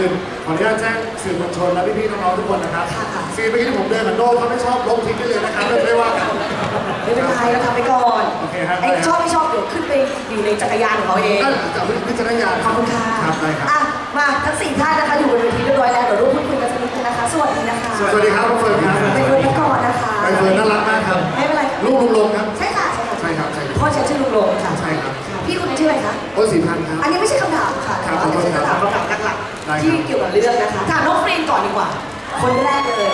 อื่นขออนุญาตแจ้งสื่อมวลชนและพี่ๆน้องๆทุกคนนะครับค่ะค่ะ ซีนเมื่อกี้ที่ผมเดินกับโน้ตเขาไม่ชอบลบทิ้งได้เลยนะครับไม่ไม่ว่ากัน ไม่เป็นไรเราทำไปก่อนโอเคครับ ไอ้ชอบไม่ชอบเดี๋ยวขึ้นไปอยู่ในจักรยานของเขาเอง นั่นจะเป็นวิจารณญาณขอบคุณค่ะครับได้ครับ อะ มาทั้งสี่ท่านนะคะอยู่บนเวทีเรียบร้อยแล้วเดี๋ยวร่วมพูดคุยกันสักนิดนึงนะคะ สวัสดีนะคะสวัสดีครับน้องเฟิร์นครับไปดูกันก่อนนะคะใบเฟิร์นน่ารักมากครับ ไม่เป็นไรลูกลุงลงครับ ใช่ค่ะใช่ค่ะใช่ครับใช่ครับพ่อฉันชื่อลุงลงค่ะใช่ครับค่ะพี่คนนี้ชื่ออะไรคะโอ้สีพันธุ์ครับ อันนี้ไม่ใช่คำถามค่ะครับแต่ว่าเป็นคำถามคำถาม ที่เกี่ยวกับเรื่องนะคะถามน้องฟรีนก่อนดีกว่า คนแรกเลย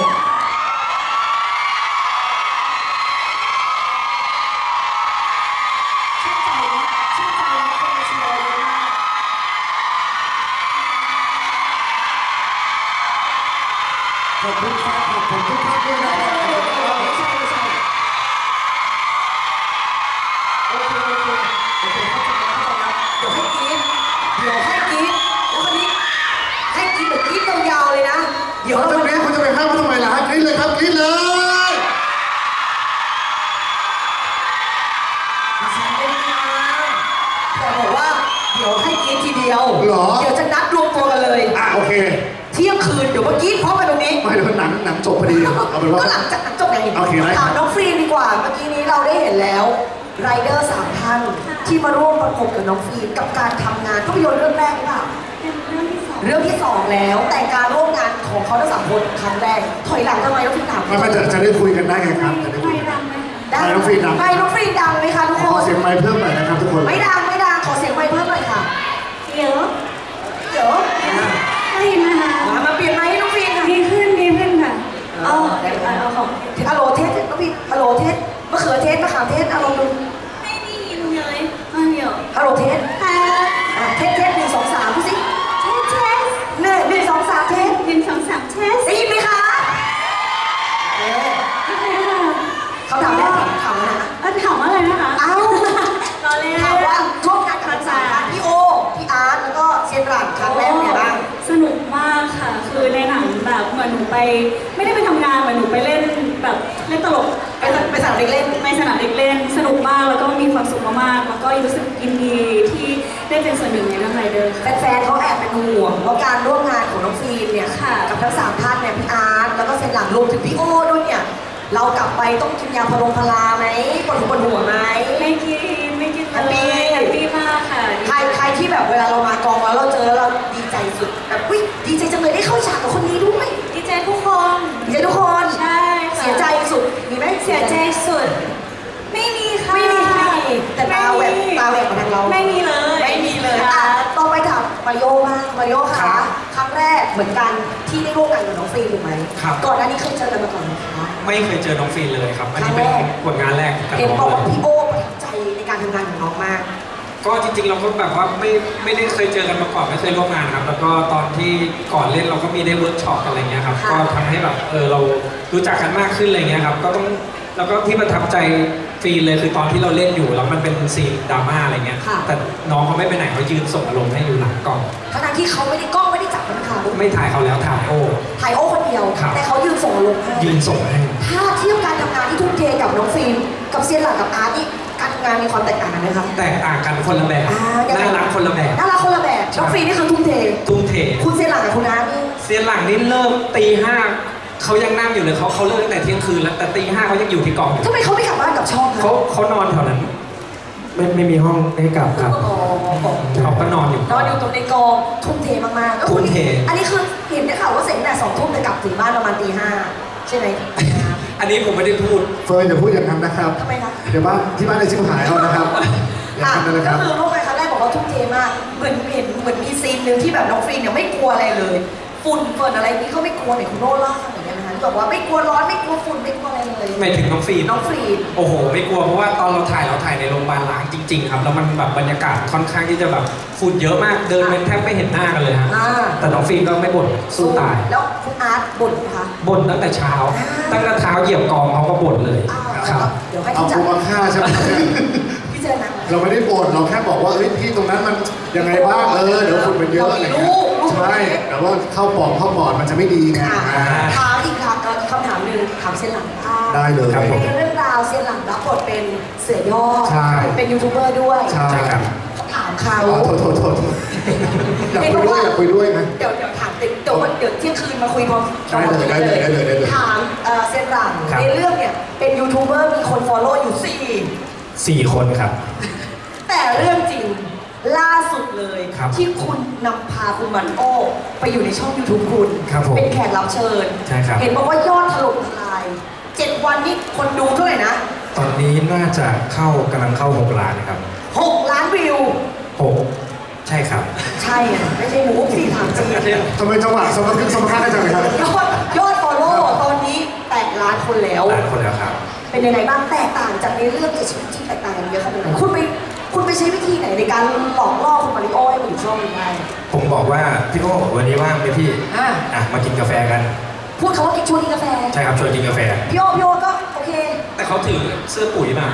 อดีเอาเป็นว่า ก็หลังจากหนังจบไงโอเคได้ครับถามน้องฟรีนดีกว่า เมื่อกี้นี้เราได้เห็นแล้วไรเดอร์สามท่านที่มาร่วมประกบกับน้องฟรีนกับการทำงานภาพยนตร์เรื่องแรกหรือเปล่า เป็นเรื่องที่สองเรื่องที่สองแล้ว แต่การร่วมงานของเขาทั้งสามคนครั้งแรก ถอยหลังทำไมน้องฟรีนถามไม่ไม่จะจะได้คุยกันได้ไงครับจะได้คุไม่ยกัน ดังไหมคะได้ไม่น้องฟรีนดัง ไม่น้องฟรีนดังไหมคะทุกขคอน เสียงไมค์เพิ่มหน่อยนะครับทุกคน ไม่ดังไม่ดังขอเสียงไมค์เพิ่มหน่อยค่ะ เดี๋ยวเดี๋ยว ไม่นะคะมามาเปลี่ยนไมค์ให้น้องฟรีนค่ะ ดีขึ้นดีขึ้นค่ะ เอาได้เอาเอาของฮัลโหลเทสน้องฟรีนฮัลโหลเทสมะเขือเทสมะขามเทสเอาลองดูไม่ได้ยินเลยไม่เดี๋ยวฮัลโหลเทสค่ะอะเทสเทสหนึ่งสองสามดูสิเทสเทสหนึ่งหนึ่งสองสามเทสหนึ่งสองสามเทสได้ยินไหมคะ เด็กเล่นในสนามเด็กเล่นสนุกมากแล้วก็มีความสุขมากๆแล้วก็รู้สึกยินดีที่ได้เป็นส่วนหนึ่งในเรื่องไรเดอร์ค่ะ แฟนๆเขาแอบเป็นห่วงว่าการร่วมงานของน้องฟิล์มเนี่ยค่ะกับทั้งสามท่านเนี่ยพี่อาร์ตแล้วก็เซียนหลังรวมถึงพี่โอด้วยเนี่ยเรากลับไปต้องกินยาพารงพาราไหมปวดหัวปวดหัวไหม ไม่กินไม่กินเลยแฮปปี้ แฮปปี้มากค่ะ ใครใครที่แบบเวลาเรามากองแล้วเราเจอแล้วเราดีใจสุดแบบอุ้ยดีใจจังเลยได้เข้าฉากกับคนนี้ด้วย ดีใจทุกคน ดีใจทุกคน ริโอบ้างมาริโอครัคะบครั้งแรกเหมือนกันที่ได้ร่วมงานกับน้องฟิล์มถูกไหมครับ ก่อนหน้านี้เคยเจอกันมาก่อนไหมคะ ไม่เคยเจอน้องฟีนเลยครับอันนี้เป็นครั้งแรก ผลงานแรกกับเห็นน้องบอกว่าเลยพี่โอประทับใจในการทำงานของน้องมาก ก็จริงๆเราก็แบบว่าไม่ไม่ได้เคยเจอกันมาก่อนไม่เคยร่วมงานครับ แล้วก็ตอนที่ก่อนเล่นเราก็มีได้เวิร์กช็อปกันอะไรเงี้ยครับค่ะ ก็ทำให้แบบเออเรารู้จักกันมากขึ้นอะไรเงี้ยครับ ก็ต้องแล้วก็ที่ประทับใจ ฟีนเลยคือตอนที่เราเล่นอยู่แล้วมันเป็นซีนดราม่าอะไรเงี้ยแต่น้องเขาไม่ไปไหนเขายืนส่งอารมณ์ให้อยู่หลังกล้องทั้งๆที่เขาไม่ได้กล้องไม่ได้จับมันค่ะไม่ถ่ายเขาแล้วถ่ายโอ้ ถ่ายโอคนเดียว ครับ แต่เขายืนส่งอารมณ์ให้ยืนส่งให้ ถ้าเทียบการทำงานที่ทุ่มเทกับน้องฟิล์มกับเซียนหลักกับอาร์ตนี่การทำงานมีความแตกต่างกันไหมคะ แตกต่างกันคนละแบบอ่ายังไง น่ารักคนละแบบ น่ารักคนละแบบน้องฟิล์มนี่คือทุ่มเท ทุ่มเท คุณเซียนหลักกับคุณอาร์ตนี่เซียนหลังนี่เลิกตีห้า เขายังนั่งอยู่เลยเขาเขาเลิกตั้งแต่เที่ยงคืนแล้วแต่ตีห้าเขายังอยู่ที่กองอยู่ทำไมเขาไม่กลับบ้านกับช่องคะเขาเขานอนแถวนั้นไม่ไม่มีห้องให้กลับครับ อ๋อเขาก็นอนอยู่ นอนอยู่ตรงในกองทุ่มเทมากๆก็คือทุ่มเท อันนี้คือเห็นได้ข่าวว่าเสร็จตั้งแต่สองทุ่มแต่กลับถึงบ้านประมาณตีห้าใช่ไหมอันนี้ผมไม่ได้พูด เฟิร์นอย่าพูดอย่างนั้นนะครับ ทำไมคะเดี๋ยวบ้านที่บ้านในชิบหายเอานะครับอย่าอะทำนั่นเลยคก็รับ คือร่วมงานครั้งแรกบอกว่าทุ่มเทมากเหมือนเห็นเหมือนมีซีนหนึ่งที่แบบน้องฟรีนเนี่ยไม่กลัวอะไรเลย ฝุ่นเฟิร์นอะไรนี่เขาไม่กลัวเนี่ยคุณโน่เล่าให้ฟังหน่อย ได้ไหมคะที่บอกว่าไม่กลัวร้อนไม่กลัวฝุ่นไม่กลัวอะไรเลยหมายถึงน้องฟีน น้องฟรีน โอ้โห ไม่กลัวเพราะว่าตอนเราถ่ายเราถ่ายในโรงพยาบาลล้างจริงๆครับแล้วมันแบบบรรยากาศค่อนข้างที่จะแบบฝุ่นเยอะมากเดินเป็นแทบไม่เห็นหน้ากันเลยฮะอ่า แต่น้องฟีนก็ไม่บ่นสู้ตายแล้วคุณอาร์ตบ่นไหมคะบ่นตั้งแต่เช้าอ่าตั้งแต่เท้าเหยียบกองเขาก็บ่นเลยอ้าวครับ เดี๋ยวให้เอาที่จัปูดมาฆ่าใช่ไหมครับเนี่ยพิจารณา เราไม่ได้บ่นเราแค่บอกว่าเอ้ยพี่ตรงนั้นมันยังไงบ้างเออเดี๋ยวฝุ่นมันเยอะอะไรเงี้ยลูกลูกใช่แต่ว่าเข้าปอดเข้าปอดมันจะไม่ดีไงอะอ่าถามอีกครับเอ่ออีกคำถามหนึ่งถามเส้นหลังบ้างได้เลย ครับผม ในเรื่องราวเส้นหลังรับบทเป็นเสือยอดใช่ เป็นยูทูบเบอร์ด้วยใช่ใช่ครับ ถามเขาอ๋อโทษโทษโทษอยากคุยด้วยอยากคุยด้วยนะ เดี๋ยวเดี๋ยวถามติดเดี๋ยววันเดี๋ยวเที่ยงคืนมาคุยพร้อมได้เลยได้เลยได้เลยได้เลย ถามเอ่อเซนหลังครับ ในเรื่องเนี่ยเป็นยูทูบเบอร์มีคนฟอลโล่อยู่สี่ สี่คนครับ แต่เรื่องจริงล่าสุดเลยครับ ที่คุณนำพาคุณมันโอไปอยู่ในช่อง YouTube คุณ ครับผมเป็นแขกรับเชิญ ใช่ครับ เห็นบอกว่ายอดถล่มทลายเจ็ดวันนี้คนดูเท่าไหร่นะตอนนี้น่าจะเข้ากำลังเข้าหกล้านนะครับ หกล้านวิวหกใช่ครับ ใช่อะไม่ใช่หมูสี่ถามจริงทำไมจังหวะสมรรถสมรรถได้จังเลยครับยอดยอดฟอลโล่ตอนนี้แตะล้านคนแล้ว ล้านคนแล้วครับ เป็นยังไงบ้างแตกต่างจากในเรื่องกับชีวิตจริงแตกต่างกันเยอะขนาดไหนคุณไป คุณไปใช้วิธีไหนในการหลอกล่อคุณมาริโอให้มาอยู่ช่องนี้ได้ผมบอกว่าพี่โก้วันนี้ว่างไหมพี่อ่าอะมากินกาแฟกัน พูดคำว่ากินชวนกินกาแฟ ใช่ครับชวนกินกาแฟ พี่โอพี่โอก็โอเคแต่เขาถือเสื้อปุ๋ยมา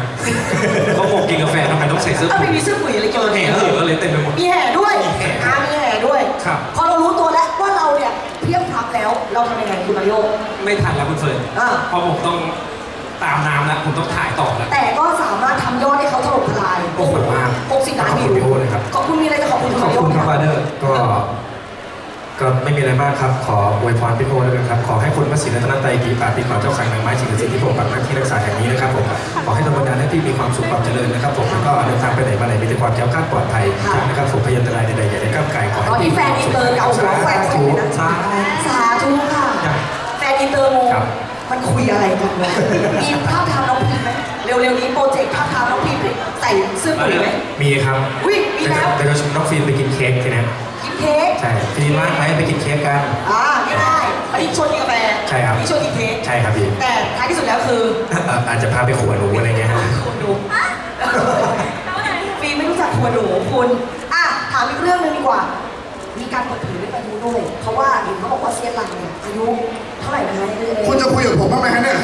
เขาบอกกินกาแฟทำไมต้องใส่เสื้อเอาปุ๋ไปยมีเสื้อปุ๋ยอะไรเอเกี่ยวอกับแห่เออเลยเต็มไปหมด มีแห่ด้วยมีแห่อ่ามีแห่ด้วย ครับ พอเรารู้ตัวแล้วว่าเราเนี่ยเพียงพรับแล้ว เราทำยังไงคุณมาริโอ ไม่ทันแล้วคุณเฟิร์นอ่าเพราะผมต้อง ตามน้ำแล้วผมต้องถ่ายต่อแล้วแต่ก็สามารถทำยอดให้เขาถล่มทลายโอ้โหมากหกสิบล้านวิวขอบคุณพี่โอเลยครับ ขอบคุณมีอะไรจะขอบคุณขอบคุณครับณบาเดอร์ก็ ก็ไม่มีอะไรมากครับ ขออวยพรพี่โอแล้วกันครับ ขอให้คุณพระศรีรัตนตรัยปีป่าปีขอเจ้าขังนางไม้สิ่งศักดิ์สิทธิ์ที่ปกปักหน้าที่รักษาแห่งนี้นะครับผม ขอให้ดำเนินงานให้ที่มีความสุขความเจริญนะครับผมแล้วก็เดินทางไปไหนมาไหนมีแต่ความแข็งแกร่งปลอดภัยนะครับผมพยันตรายใดๆอย่าได้ก้าวไก่ขอให้ตอนนี้แฟนอินเตอร์เกาหัวแหวนแหวนเลยนะสาสาธุค่ะครับแฟนอินเตอร์โมครับ มันคุยอะไรกันวะมีภาพทำน้องพีมไหมเร็วๆนี้โปรเจกต์ภาพทำน้องพีมใส่เสื้อปุ๋ยไหมมีครับอุ๊ยมีแล้วแต่ก็ชวนน้องฟิล์มไปกินเค้กทีนี้กินเค้กใช่ฟิล์มว่างไหมไปกินเค้กกันอ่าไม่ได้อันนี้ชวนกินกาแฟใช่ครับนี่ชวนกินเค้กใช่ครับพี่แต่ท้ายที่สุดแล้วคือเอ่ออาจจะพาไปขวดหนูอะไรเงี้ยฮะคุณดูฟีไม่รู้จักทัวร์หนูคุณอะถามอีกเรื่องหนึงดีกว่า มีการเปิดเผยเรื่องอายุด้วย เพราะว่าเห็นเขาบอกว่าเซียนหลังเนี่ยอายุเท่าไหร่นะคะในเรื่องคุณจะคุยกับผมบ้างไหมฮะเนี่ย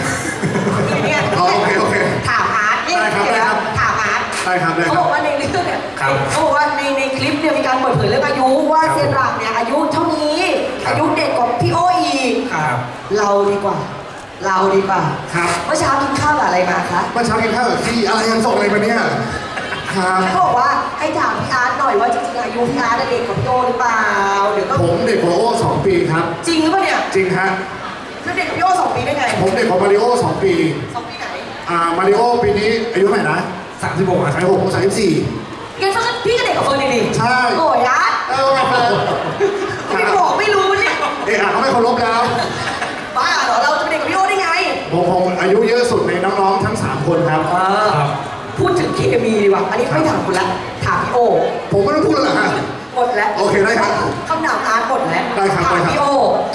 เนี่ยอ๋อโอเคโอเค ถามอาร์ตนี่ได้ครับเดี๋ยวได้ครับ ถามอาร์ตได้ครับได้เขาครับ บอกว่าในเรื่องเนี่ยครับ เขาบอกว่าในในคลิปเนี่ยมีการเปิดเผยเรื่องอายุว่าครับเซียนหลังเนี่ยอายุเท่านี้ครับอายุเด็กกว่าพี่โออีก ครับ เราดีกว่า เราดีกว่าครับ เมื่อเช้ากินข้าวกับอะไรมาคะ เมื่อเช้ากินข้าวกับพี่อะไรยังส่งอะไรมาเนี่ย ครับเขาบอกว่าให้ถามพี่อาร์ตหน่อยว่าจริงๆอายุพี่อาร์ตเด็กกว่าพี่โอหรือเปล่า เดี๋ยวก็ผมเด็กกว่าโอ้สองปีครับ จริงหรือเปล่าเนี่ย จริงฮะแล้วเด็กกว่าพี่โอสองปีได้ไงผมเด็กกว่ามาริโอสองปี สองปีไหน อ่า มาริโอปีนี้อายุเท่าไหร่นะสามสิบหกอะสามหกสามสิบสี่งั้นก็พี่ก็เด็กกว่าเฟิร์นดิใช่ โอ้ยอาร์ตเออมาเฟิร์นไม่บอกไม่รู้เนี่ย เอะอะเขาไม่เคารพแล้ว บ้าเหรอ เราจะเป็นเด็กกว่าพี่โอได้ไงผมผมอายุเยอะสุดในน้องๆทั้ง3คนครับ ครับพูดถึง เคมีดีกว่าอันนี้ไม่ถามคุณละถามพี่โอผมไม่ต้องพูดแล้วเหรอฮะ หมดแล้วโอเคได้ครับคำถามอาร์ตหมดแล้วได้ครับถามได้ครับ พี่โอ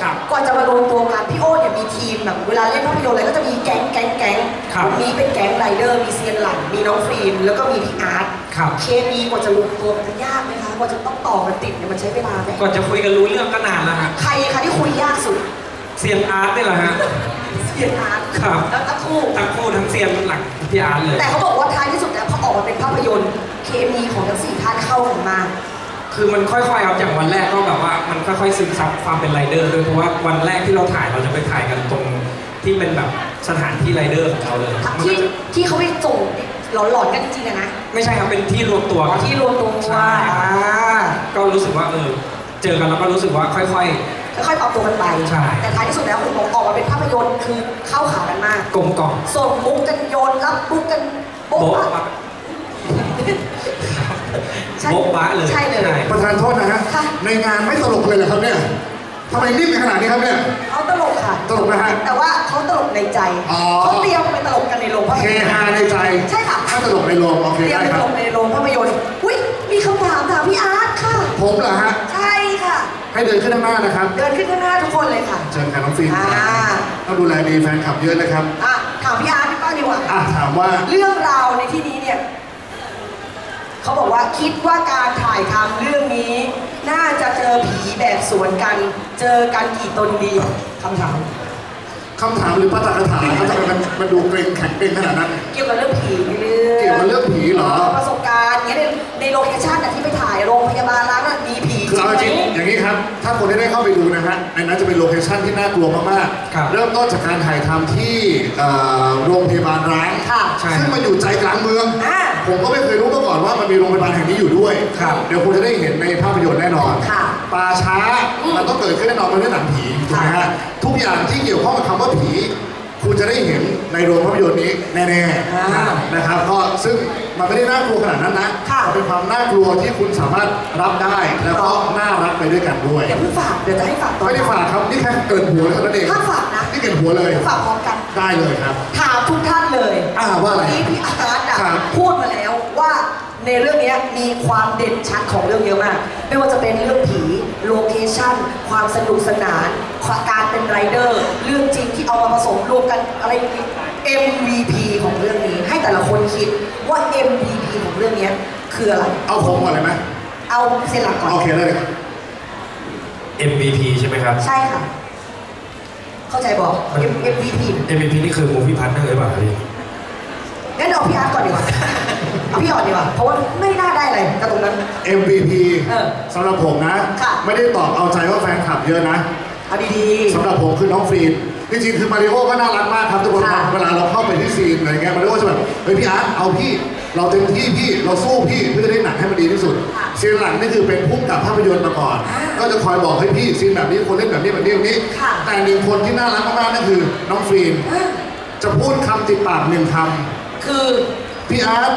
ครับ ก่อนจะมารวมตัวกันพี่โอเนี่ยมีทีมแบบเวลาเล่นภาพยนตร์อะไรก็จะมีแก๊งแก๊งแก๊งครับ วันนี้เป็นแก๊งไรเดอร์มีเซียนหลังมีน้องฟิล์มแล้วก็มีพี่อาร์ตครับ เคมีกว่าจะรวมตัวกันยากไหมคะกว่าจะต้องต่อกันติดเนี่ยมันใช้เวลาไหมก่อนจะคุยกันรู้เรื่องก็นานแล้วฮะใครคะที่คุยยากสุดเซียนอาร์ตนี่แหละฮะ เซียนอาร์ตครับ แล้วทั้งคู่ ทั้งคู่ทั้งเซียนหลังพี่อาร์ตเลย แต่เขาบอกว่าท้ายที่สุดแล้วพ อออกมาเป็นภาพยนตร์เคมีของทั้งสี่ท่านเข้ากันมาก คือมันค่อยๆครับอย่างวันแรกก็แบบว่ามันค่อยๆซึมซับความเป็นไรเดอร์ด้วยเพราะว่าวันแรกที่เราถ่ายเราจะไปถ่ายกันตรงที่เป็นแบบสถานที่ไรเดอร์ของเราเลยมันก็ที่จะที่เขาไปส่งหลอนๆกันจริงๆอะนะไม่ใช่ครับเป็นที่รวมตัวอ๋อกันที่รวมตัวใช่อ่าก็รู้สึกว่าเออเจอกันแล้วก็รู้สึกว่าค่อย ค่อยๆปรับตัวกันไป ใช่ แต่ท้ายที่สุดแล้วคุณบอกออกมาเป็นภาพยนตร์คือเข้าขากันมาก ๆ กลมกล่อม ส่งมุกกันโยนรับมุกกันโบ๊ะโบ๊ะบะปะ ใช่โบ๊ะบะเลยใช่เลยใช่ประธานโทษนะฮะ ค่ะ ในงานไม่ตลกเลยเหรอครับเนี่ยทำไมนิ่งขนาดนี้ครับเนี่ย เขาตลกค่ะ ตลกนะฮะ แต่ว่าเขาตลกในใจอ๋อ เขาเตรียมไปตลกกันในโรงภาพเฮยนตร์ ฮาในใจใช่ค่ะ ถ้าตลกในโรงโอเคเตรียมได้ไปคตรับลกในโรงภาพยนตร์อุ้ยมีคำถามถามพี่อาร์ตค่ะ ผมเหรอฮะ ใช่ค่ะ ให้เดินขึ้นข้างหน้านะครับ เดินขึ้นข้างหน้าทุกคนเลยค่ะ เชิญค่ะน้องฟิล์มอ่า ต้องดูแลดีแฟนคลับเยอะนะครับ อะถามพี่อาร์ตพี่ป้างดีกว่า อะถามว่า เรื่องราวในที่นี้เนี่ย เขาบอกว่าคิดว่าการถ่ายทำเรื่องนี้ น่าจะเจอผีแบบสวนกัน เจอกันกี่ตนดีคำถาม คำถามหรือปาฐกถาเขาจะมันมันดูเกรงแข็งเกรงขนาดนั้น เกี่ยวกับเรื่องผีในเรื่องเกี่ยวกับเรื่องผีเหรอ ประสบการณ์อย่างเงี้ยในในโลเคชั่นน่ะที่ไปถ่ายโรงพยาบาลร้านน่ะมีผีคือเอาจริงไหมอย่างนี้ครับ ถ้าคนที่ได้เข้าไปดูนะฮะในนั้นจะเป็นโลเคชั่นที่น่ากลัวมากครับๆ เริ่มต้นจากการถ่ายทำที่เอ่อโรงพยาบาลร้างค่ะ ใช่ ซึ่งมันอยู่ใจกลางเมือง อ่า ผมก็ไม่เคยรู้มาก่อนว่ามันมีโรงพยาบาลแห่งนี้อยู่ด้วย ครับเดี๋ยวคุณจะได้เห็นในภาพยนตร์แน่นอนค่ะป่าช้าอืมมันต้องเกิดขึ้นแน่นอนมันเรื่องหนังผีถูกไหมค่ะฮะทุกอย่างที่เกี่ยวข้องกับคำว่าผี คุณจะได้เห็นในโรงภาพยนตร์นี้แน่อ่าๆนะครับก็ซึ่งมันไม่ได้น่ากลัวขนาดนั้นนะค่ะมันเป็นความน่ากลัวที่คุณสามารถรับได้ แล้วก็น่ารักไปด้วยกันด้วยอย่าเพิ่งฝากเดี๋ยวจะให้ฝากตอนไม่ได้ฝากครับนี่แค่เกินหัวเลยเท่านั้นเองถ้าฝากนะนี่เกินหัวเลยฝากพร้อมกันได้เลยครับ ถามทุกท่านเลยอ่าว่าอะไรวันนี้พี่อาร์ตอะครับพูดมาแล้วว่าในเรื่องเนี้ยมีความเด่นชัดของเรื่องเยอะมาก ไม่ว่าจะเป็นเรื่องผี โลเคชั่น ความสนุกสนานการเป็นไรเดอร์ เรื่องจริงที่เอามาผสมรวมกันอะไรอย่างนี้ MVP ของเรื่องนี้ ให้แต่ละคนคิดว่า MVP ของเรื่องเนี้ยคืออะไร เอาผมก่อนเลยไหมเอาเซนหลักก่อน โอเคได้เลยครับ MVP ใช่ไหมครับ ใช่ค่ะ เข้าใจบอก M- MVP MVP นี่คือ movie partner หรือเปล่าพี่ งั้นเอาพี่อาร์ตก่อนดีกว่าเอาพี่อ่อนดีกว่า เพราะว่าไม่น่าได้อะไรกับตรงนั้น MVP เออสำหรับผมนะ ค่ะ ไม่ได้ตอบเอาใจว่าแฟนคลับเยอะนะเอาดีสำหรับผมคือน้องฟรีนจริงๆคือมาริโอก็น่ารักมากครับทุกคนค่ะ เวลาเราเข้าไปที่ซีนอะไรเงี้ยมาริโอจะแบบเฮ้ยพี่อาร์ตเอาพี่ เราเต็มที่พี่เราสู้พี่เพื่อจะได้หนังให้มันดีที่สุดค่ะซีนหลังนี่คือเป็นผู้กำกับภาพยนตร์มาก่อนอ่าก็จะคอยบอกให้พี่ซีนแบบนี้คนเล่นแบบนี้แบบนี้แบบนี้ ค่ะ แต่หนึ่งคนที่น่ารักมากๆนั่นคือน้องฟรีนๆอะจะพูดคำติดปากหนึ่งค คือำพี่อาร์ต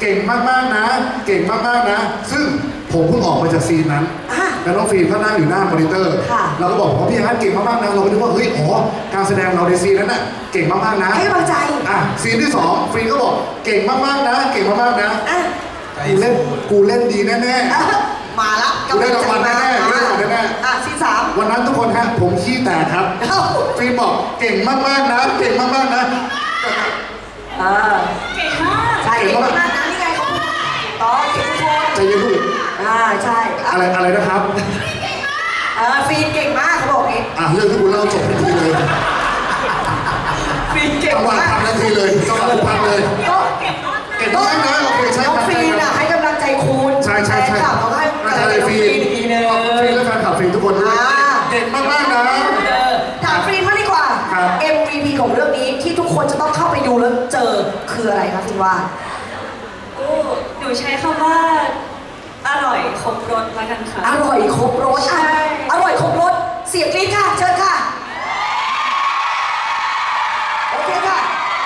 เก่งมากๆนะ เก่งมากๆนะ ซึ่งผมเพิ่งออกมาจากซีนนั้น อะ แล้วน้องฟิล์มก็นั่งอยู่หน้ามอนิเตอร์ ค่ะ เราก็บอกว่าพี่อาร์ตเก่งมากๆนะ เราก็นึกว่าเฮ้ยอ๋อการแสดงเราในซีนนั้นน่ะเก่งมากๆนะ ให้กำลังใจอะซีนที่สองฟิล์มก็บอกเก่งมากๆนะ เก่งมากๆนะ อะกูเล่นกูเล่นดีแน่อะมาละกูได้รางวัลแน่ๆได้รางวัลแน่ๆอะซีนสามๆวันนั้นทุกคนฮะผมขี้แตกครับ เอ้าฟิล์มบอกเก่งมากๆนะ เก่งมากๆนะ อ่าเก่งมากใช่เก่งมากนะนี่ไงเขาพูดต่อเก่งทุกคนใจเย็นลูกอ่าใช่อะอะไรอะไรนะครับ เออฟีนเก่งมากเขาบอกงี้อะเรื่องที่คุณเล่าจบทันทีเลยฟีนเก่งจังหวะมากทำทันทีเลยจังหวะพังเลย ก็เก่งมากนะโอเคใช่น้องครับ คืออะไรครับคุณว่าโอ้หนูใช้คำว่า อร่อยครบรสละกันค่ะ อร่อยครบรสใช่อะอร่อยครบรสเสียงกรี๊ดค่ะ เชิญค่ะ โอเคค่ะ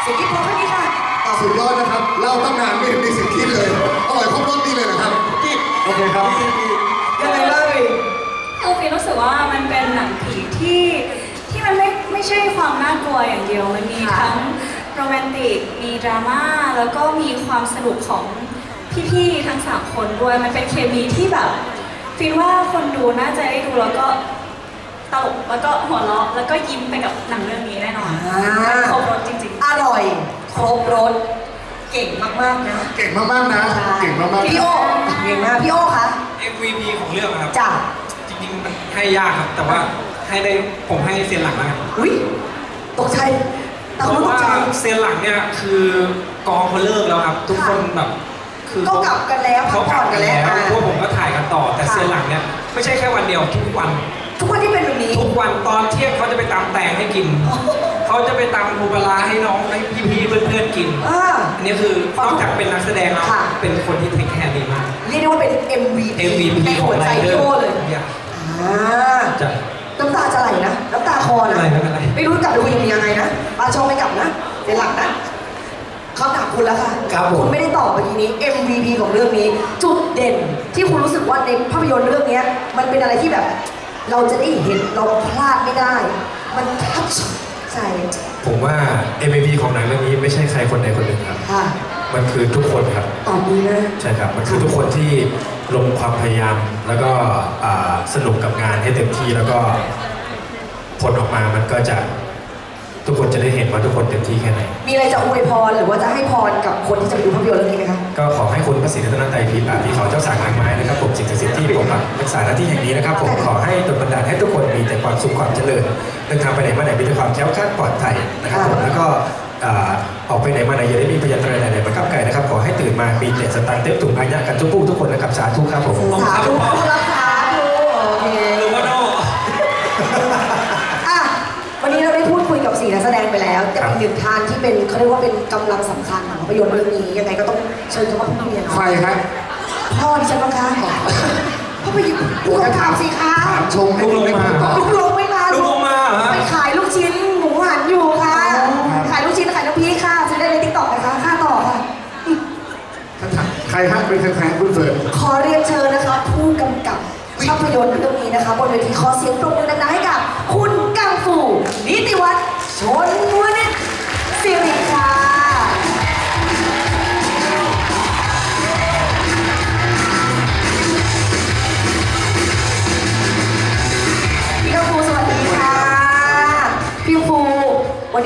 เสียงกรี๊ดพอแค่นี้ค่ะอะสุดยอดนะครับ เล่าตั้งนานไม่เห็นมีสิ่งที่เลย อร่อยครบรสนี่เลยนะครับ โอเคครับยังไงบ้างพี่คือฟีรู้สึกว่ามันเป็นหนังผีที่ที่มันไม่ไม่ใช่ความน่ากลัวอย่างเดียว มันมีทั้ง โรแมนติก มีดราม่า แล้วก็มีความสนุกของพี่ๆทั้งสามคนด้วย มันเป็นเคมีที่แบบฟีลว่าคนดูน่าจะได้ดูแล้วก็ตลกแล้วก็หัวเราะแล้วก็ยิ้มไปกับหนังเรื่องนี้แน่นอนอ่ามันครบรสจริงอร่อยครบรสเก่งมากๆนะเก่งมากๆนะ เก่งมากๆพี่โอเก่งมากพี่โอคะ MVP ของเรื่องอะครับ จ้ะจริงๆ มันให้ยากครับ แต่ว่าให้ได้ผมให้เซียนหลังแล้วกันอุ้ยตกใจ ตาเพคุณราะตกว่าใจเซียนหลังเนี่ยคือกองเขาเลิกแล้วครับ ทุกคนแบบคือก็กลับกันแล้วพัเขากกผ่ลัอบนกักันนแล้แล้ววอะพวกผมก็ถ่ายกันต่อ แต่ค่ะเซียนหลังเนี่ยไม่ใช่แค่วันเดียวทุกวัน ทุกวันที่เป็นแบบนี้ ทุกวันตอนเที่ยงเขาจะไปตำแตงให้กินเขาจะไปตำปูปลาร้าให้น้องให้พี่ๆเพื่อนๆกินอ่าอันนี้คือนอกจากเป็นนักแสดงแล้วค่ะเป็นคนที่เทคแคร์ดีมากเรียกได้ว่าเป็น MVP MVP ในของหัวไรใจเดอพี่ร์โอเลยอยากอ่าจะน้ำตาจะไหลนะ น้ำตาคอนะ ไม่เป็นไรไม่รู้กลับไปคุยกันยังไงนะปาชงไม่กลับนะเป็นหลักนะเขาถามคุณแล้วค่ะครับผมคุณไม่ได้ตอบเมื่อกี้นี้ MVP ของเรื่องนี้ จุดเด่นที่คุณรู้สึกว่าในภาพยนตร์เรื่องเนี้ย มันเป็นอะไรที่แบบ เราจะได้เห็นเราพลาดไม่ได้ มันทัชใจผมว่า MVP ของหนังเรื่องนี้ไม่ใช่ใครคนใดคนหนึ่งครับ ค่ะมันคือทุกคนครับ ตอบดีนะ ใช่ครับ มันคือทุกคนที่ลงความพยายาม แล้วก็อ่าสนุกกับงานให้เต็มที่ แล้วก็ ผลออกมามันก็จะทุกคนจะได้เห็นว่าทุกคนเต็มที่แค่ไหน มีอะไรจะอวยพรหรือว่าจะให้พรกับคนที่จะไปดูภาพยนตร์เรื่องนี้ไหมคะก็ขอให้คุณพระศรีรัตนตรัยพีปราบที่เขาเจ้าสางนางไม้นะครับผมสิ่งศักดิ์สิทธิ์ที่ปกปักรักษาหน้าที่แห่งนี้นะครับ ผมขอให้ดลบันดาลให้ทุกคนมีแต่ความสุขความเจริญเดินทางไปไหนมาไหนมีแต่ความแคล้วคลาดปลอดภัยนะครับผมแล้วก็อ่าออกไปไหนมาไหนอย่าได้มีพยันตรายใดๆมากับไก่นะครับขอให้ตื่นมามีแต่สตังค์เต็มถุงอายะกันทุกผู้ทุกคนนะครับสาธุครับผมสาธุผู้รักษาธุโอเคหรือว่าโนอะวันนี้เราได้พูดคุยกับ กับสี่นักแสดงไปแล้วแต่อีก หนึ่งท่านที่เป็นเขาเรียกว่าเป็นกำลังสำคัญของภาพยนตร์เรื่องนี้ยังไงก็ต้องเชิญเขามาพูดคุยกันใครเนาะฮะพ่อดิฉันบ้างคะพ่อไปอยู่ลูกถามสิคะถามชมให้คุณไม่พูดต่อลูกลงไม่มาลูกลงมาเหรอฮะไปขายลูกชิ้นหมูหันอยู่ค่ะครับขายลูกชิ้นขายน้ำพริกค่ะซื้อได้ในติ๊กต็อกนะคะค่าต่อค่ะใครฮะเป็นแฟนๆคุณเฟิร์นขอเรียนเชิญนะคะ ผู้กำกับภาพยนตร์เรื่องนี้นะคะบนเวทีขอเสียงปรบมือดังๆให้กับ คุณกังฟูนิติวัฒน์ชนว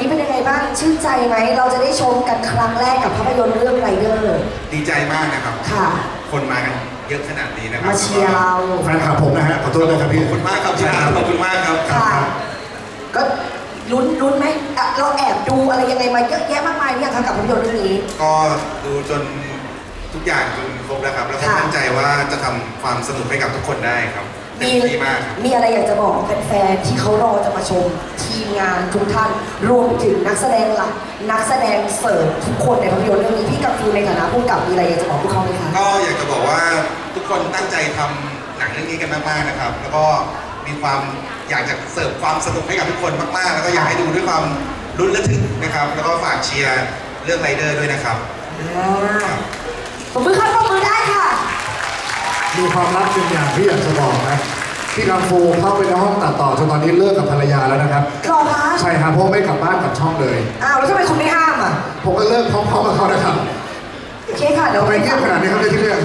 นนี้เป็นยังไงบ้างชื่นใจไหม เราจะได้ชมกันครั้งแรกกับภาพยนตร์เรื่องไรเดอร์ ดีใจมากนะครับ ค่ะ คนมากันเยอะขนาดนี้นะครับมาเชียร์เรา แฟนคลับผมนะฮะขอโทษด้วยครับพี่ขอบคุณมากครับพี่อาร์ตขอบคุณมากครับค่ะ ก็ลุ้นลุ้นไหมอะเราแอบดูอะไรยังไงมาเยอะแยะมากมายเนี่ยค่ะกับภาพยนตร์เรื่องนี้ ก็ดูจนทุกอย่างจนครบแล้วครับ แล้วก็ค่ะ มั่นใจว่าจะทำความสนุกให้กับทุกคนได้ครับ เต็มีมที่มาก มีอะไรอยากจะบอกแฟนๆที่เขารอจะมาชมทีมงานทุกท่าน รวมถึงนักแสดงหลัก นักแสดงเสริมทุกคนในภาพยนตร์เรื่องนี้พี่กับฟูในฐานะผู้กำกับมีอะไรอยากจะบอกพวกเขาไหมคะ ก็อยากจะบอกว่าทุกคนตั้งใจทำหนังเรื่องนี้กันมากๆนะครับ แล้วก็มีความอยากจะเสิร์ฟความสนุกให้กับทุกคนมากๆ แล้วก็อยากให้ดูด้วยความลุ้นระทึกนะครับ แล้วก็ฝากเชียร์เรื่องไรเดอร์ด้วยนะครับ อ่าผมมือขึ้นปรบมือได้ค่ะ มีความลับหนึ่งอย่างที่อยากจะบอกนะพี่กังฟูเข้าไปในห้องตัดต่อจนตอนนี้เลิกกับภรรยาแล้วนะครับรอคะใช่ครับเพราะไม่กลับบ้านกลับช่องเลย อ้าวแล้วทำไมคุณไม่ห้ามอะผมก็เลิกพร้อมๆกับเขานะครับโอเคค่ะเดี๋ยวทำไมเงียบขนาดนี้ครับในที่เรื่อง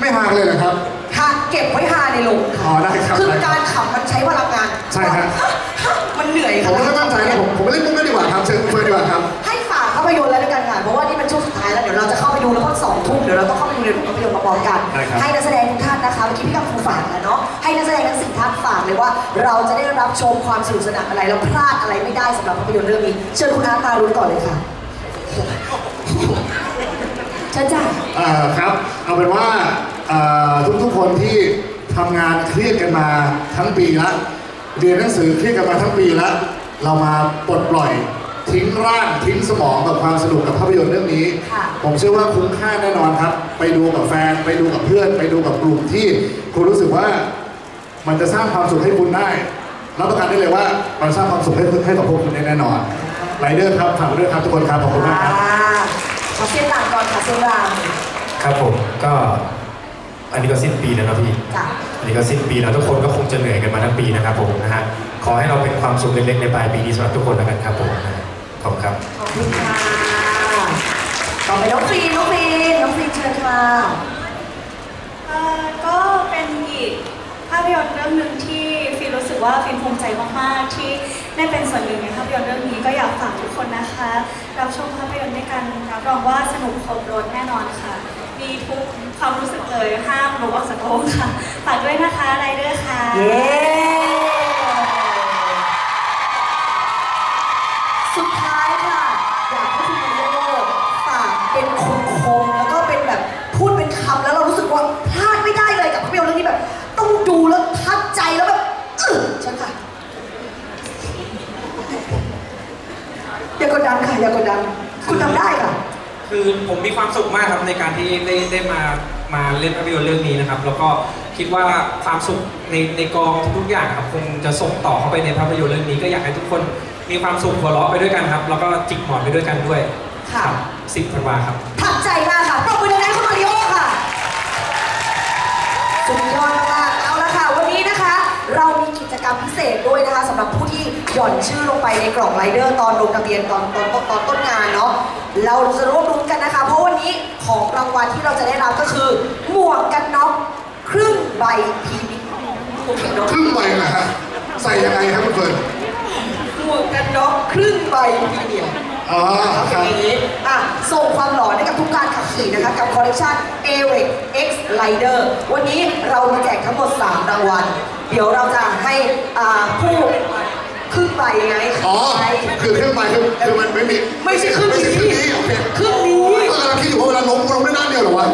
ไม่ห่างเลยเหรอครับฮะเก็บไว้ฮาในโรงอ๋อได้ครับคือได้ครับการขำมันใช้พลังงานใช่ครับ มันเหนื่อยผค่ะมไม่มั่นใจนะผมผมไม่เล่นมุกไม่ดีกว่าครับเชิญคุณเฟิร์นดีกว่าครับ ให้ฝากภาพยนตร์แล้วกันค่ะเพราะว่านี่เป็นช่วง สุดท้ายแล้วเดี๋ยวเราจะเข้าไปดูแล้วก็สองทุ่มเดี๋ยวเราต้องเข้าไปดูในโรงภาพยนตร์มาพร้อมกันได้ครับ ให้นักแสดงทุกท่านนะคะเมื่อกี้พี่กังฟูฝากแล้วเนาะให้นักแสดงทั้งสี่ท่านฝากเลยว่า เราจะได้รับชมความสนุกสนานอะไรแล้วพลาดอะไรไม่ได้สำหรับภาพยนตร์เรื่องนี้เชิญคุณอาร์ตมารุนก่อนเลยค่ะเชิญจ้าเอ่อครับเอาเป็นว่าเอ่อทุกๆคนที่ทำงานเครียดกันมาทั้งปีละเรียนหนังสือเครียดกันมาทั้งปีละเรามาปลดปล่อย ทิ้งร่างทิ้งสมองกับความสนุกกับภาพยนตร์เรื่องนี้ ค่ะ ผมเชื่อว่าคุ้มค่าแน่นอนครับ ไปดูกับแฟน ไปดูกับเพื่อน ไปดูกับกลุ่มที่ คุณรู้สึกว่ามันจะสร้างความสุขให้คุณได้รับประกันได้เลยว่ามันสร้างความสุขให้ให้กับพวกคุณได้แน่นอนไรเดอร์ครับฝากไว้ด้วยครับทุกคนครับขอบคุณมากครับอ่าขอเส้นต่างก่อนค่ะเส้นรางครับผมก็อันนี้ก็สิ้นปีแล้วนะพี่ จ้ะ อันนี้ก็สิ้นปีแล้วทุกคนก็คงจะเหนื่อยกันมาทั้งปีนะครับผมนะฮะขอให้เราเป็นความสุขเล็กๆในปลายปีนี้สำหรับทุกคนแล้วกันครับผมนะฮะ ขอบคุณครับ ขอบคุณค่ะ ต่อไปน้องฟรีนน้องฟรีนน้องฟรีนเชิญค่ะเอ่อก็เป็นอีกภาพยนตร์เรื่องหนึ่งที่ฟิล์มรู้สึกว่าฟิล์มภูมิใจมากๆ ที่ได้เป็นส่วนหนึ่งในภาพยนตร์เรื่องนี้ก็อยากฝากทุกคนนะคะรับชมภาพยนตร์ด้วยกันรับรองว่าสนุกครบรถแน่นอนค่ะ มีทุกความรู้สึกเลยห้ามลุกออกจากโรงค่ะฝากด้วยนะคะไรเดอร์ค่ะ เย้ ต้องดูแล้วทัดใจแล้วแบบอึ้งฉันค่ะ อย่ากดดันค่ะ อย่ากดดัน คุณทำได้ค่ะ คือผมมีความสุขมากครับในการที่ได้ได้มามาเล่นภาพยนตร์เรื่องนี้นะครับ แล้วก็คิดว่าความสุขในในกองทุกๆอย่างครับคงจะส่งต่อเข้าไปในภาพยนตร์เรื่องนี้ก็อยากให้ทุกคนมีความสุขหัวเราะไปด้วยกันครับ แล้วก็จิกหมอนไปด้วยกันด้วยค่ะสิบธันวาครับทับใจมากค่ะปรบมือดังๆให้คุณมาริโอค่ะ สุดยอด รรมพิเศษด้วยนะคะสำหรับผู้ที่หย่อนชื่อลงไปในกล่องไรเดอร์ตอนลงทะเบียนตอนตอนตอนตอนต้นงานเนาะเราจะร่วมรุ้นกันนะคะ เพราะวันนี้ของรางวัลที่เราจะได้รับก็คือหมวกกันน็อกครึ่งใบพีนิคหมวกกันน็อกครึ่งใบนะฮะใส่ยังไงครับคุณเฟิร์นหมวกกันน็อกครึ่งใบพีเนียมอ๋อเอาคอย่ารับงนี้อะส่งความหล่อให้กับทุกการขับขี่นะคะ กับคอลเลคชัน a w e X Rider วันนี้เรามีแจกทั้งหมด 3 รางวัล เดี๋ยวเราจะให้อ่าผู้ขึ้นไปไงอ๋อไปคือเครื่องใบคือคือมันไม่มีไม่ใช่ครึ่งไม่นี้ใช่ครึ่งนี้โอเคครึ่งนี้ ก็กำลังคิดอยู่ว่าเวลาล้มล้มได้ด้านเดียวเหรอวะ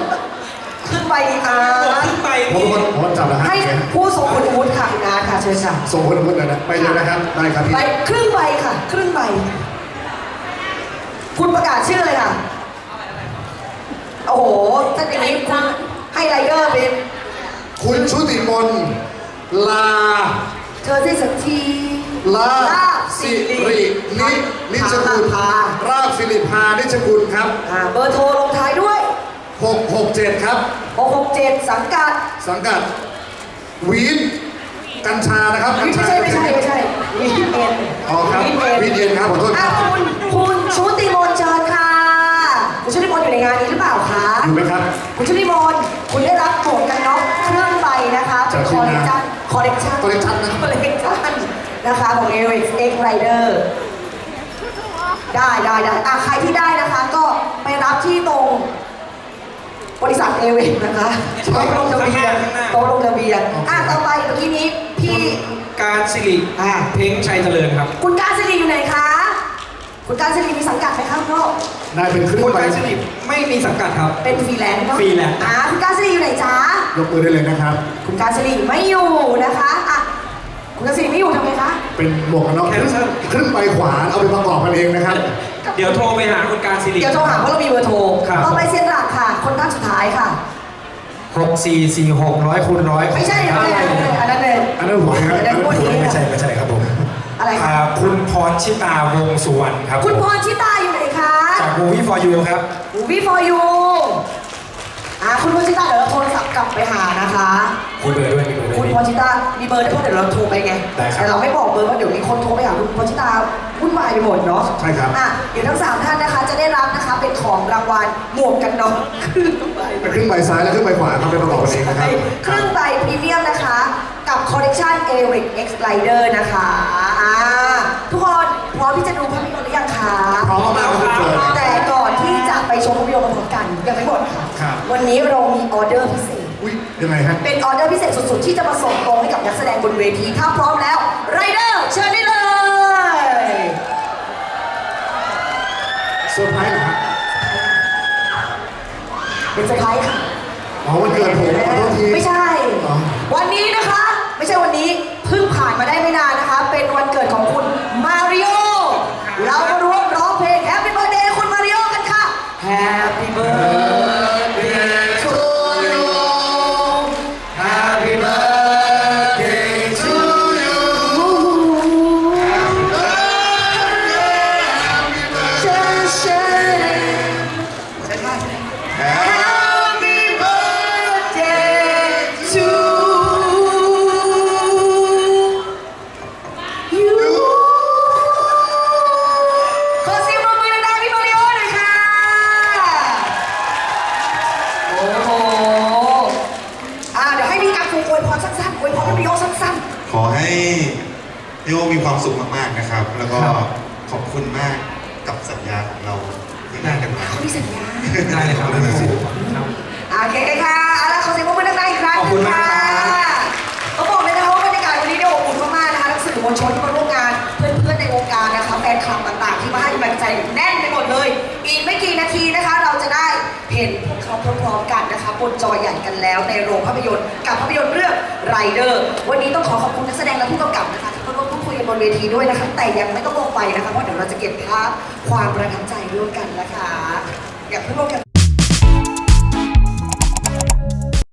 ขึ้นไปดีอาร์ตขึ้นไปผมเป็นคนผมจับนะฮะให้ผู้ทรงคุณวุฒิค่ะคุณอาร์ตค่ะเชิญค่ะ ส่งคนคนนั้นนะไปเลยนะครับได้ครับพี่ใบครึ่งใบค่ะ ครึ่งใบ คุณประกาศชื่อเลยค่ะ โอ้โหถ้าอย่างนี้คุณให้ไรเดอร์เป็นคุณชุติมน ลา เธอที่สักทีลาสิรินินิชกุลพาราบสิริพานิชกุลครับ อ่าเบอร์โทรลงท้ายด้วย 667 ครับ 667 สังกัดสังกัดวีนกัญชานะครับกัญไม่ชาใช่ไม่ใช่ไม่ใช่วีเอ็นอ๋อครับวีวีเอ็นครับขอโทษครับอะคุณคุณชุติมนต์เชิญค่ะ คุณชุติมนต์อยู่ในงานนี้หรือเปล่าคะ อยู่ไหมครับ คุณชุติมนต์คุณได้รับหมวกกันน็อกเครื่องใบนะคะเป็นคอลเลกชัน คอลเลกชัน collection นะ คอลเลกชันนะคะของ a อ x X Rider ได้ได้ได้อะใครที่ได้นะคะก็ไปรับที่ตรงบริษัทเอเวนะคะโต๊ะลงทะเบียนโต๊ะลงทะเบียนอะต่อไปเมื่อกี้นี้พี่การสิริอ่าเพ้งชัยเจริญครับ คุณการศิริอยู่ไหนคะ คุณการศิริมีสังกัดไหมครับพ่อได้เป็นครึ่งคุณใบการสิริไม่มีสังกัดครับ เป็นฟรีแลนซ์เนาะฟรีแลนซ์ อ่าคุณการศิริอยู่ไหนจ๊ะยกมือได้เลยนะครับ คุณการศิริไม่อยู่นะคะอะคุณการศิริไม่อยู่ทำไงคะเป็นหมวกกันน็อกครึ่งครึ่งใบขวาเอาไปประกอบกันเองนะครับ เดี๋ยวโทรไปหาคุณการสิริ เดี๋ยวโทรหาเพราะเรามีเบอร์โทรครับ ต่อไปเซียนหลักค่ะ คนท่านสุดท้ายค่ะ หกสี่สี่หกร้อยคูณร้อยไม่ใช่ไม่ใช่อันนั้นเลยอันนั้นหวยครับอันนั้นหวยไม่ใช่ไม่ใช่ครับผม อะไรอ่าคะคุณพรชิตาวงสุวรรณครับคุณพรชิตาอยู่ไหนคะจาก Movie for You ครับ วีฟอร์ยู อ่าคุณพรชิตาเดี๋ยวเราโทรศัพท์กลับไปหานะคะ คุยเบอร์ด้วยมีเบอร์ด้วยคุณพี่พรชิตามีเบอร์ด้วยเพราะเดี๋ยวเราโทรไปไงได้ครับแต่เราไม่บอกเบอร์เพราะเดี๋ยวมีคนโทรไปหาคุณพรชิตาวุ่นวายไปหมดเนาะใช่ครับ อะเดี๋ยวทั้งสามท่านนะคะจะได้รับนะคะเป็นของรางวัลหมวกกันน็อกครึ่งใบเป็นครึ่งใบซ้ายและครึ่งใบขวาเอาไปประกอบกันเองนะครับครึ่งใบพรีเมียมนะคะ กับคอลเลกชัน a r i c X Rider นะคะอ่าทุกคนพร้อมที่จะดูภาพยนตร์หรือยังคะ พร้อมมากครับ ชมภาพยนตร์พร้อมๆกันยังไม่หมดค่ะครับ วันนี้เรามีออเดอร์พิเศษ อุ้ยยังไงฮะ เป็นออเดอร์พิเศษสุดๆ ที่จะมาส่งตรงให้กับนักแสดงบนเวที ถ้าพร้อมแล้วไรเดอร์เชิญได้เลย เซอร์ไพรส์เหรอฮะเป็นเซอร์ไพรส์ค่ะ อ๋อวันเกิดผมขอโทษ ขอให้พี่โอมีความสุขมากๆนะครับ แล้วก็ขอบคุณมากกับสัญญาของเราที่ได้กันมาๆเขามีสัญญาได้เลยครับ โอเคค่ะเอาละขอเสียงปรบมือดังๆอีกครั้งหขอบคุนึณงมากค่ะครับต้องบอกเลยนะคะว่าบรรยากาศวันนี้เนี่ยอบอุ่นมากๆนะคะทั้งสื่อมวลชนที่มาร่วมงาน เพื่อนๆในวงการนะคะแฟนคลับต่างๆ ที่มาให้กำลังใจแน่นไปหมดเลย อีกไม่กี่นาทีนะคะเราจะได้เห็นพวกเขาพร้อมๆกันนะคะบนจอใหญ่กันแล้วในโรงภาพยนตร์กับภาพยนตร์เรื่องไรเดอร์วันนี้ต้องขอขอบคุณนักแสดงและผู้กำกับนะคะที่มาร่วมพูดคุยกันบนเวทีด้วยนะคะแต่ยังไม่ต้องลงไปนะคะเพราะเดี๋ยวเราจะเก็บภาพความประทับใจร่วมกันนะคะ อย่าเพิ่งลงกัน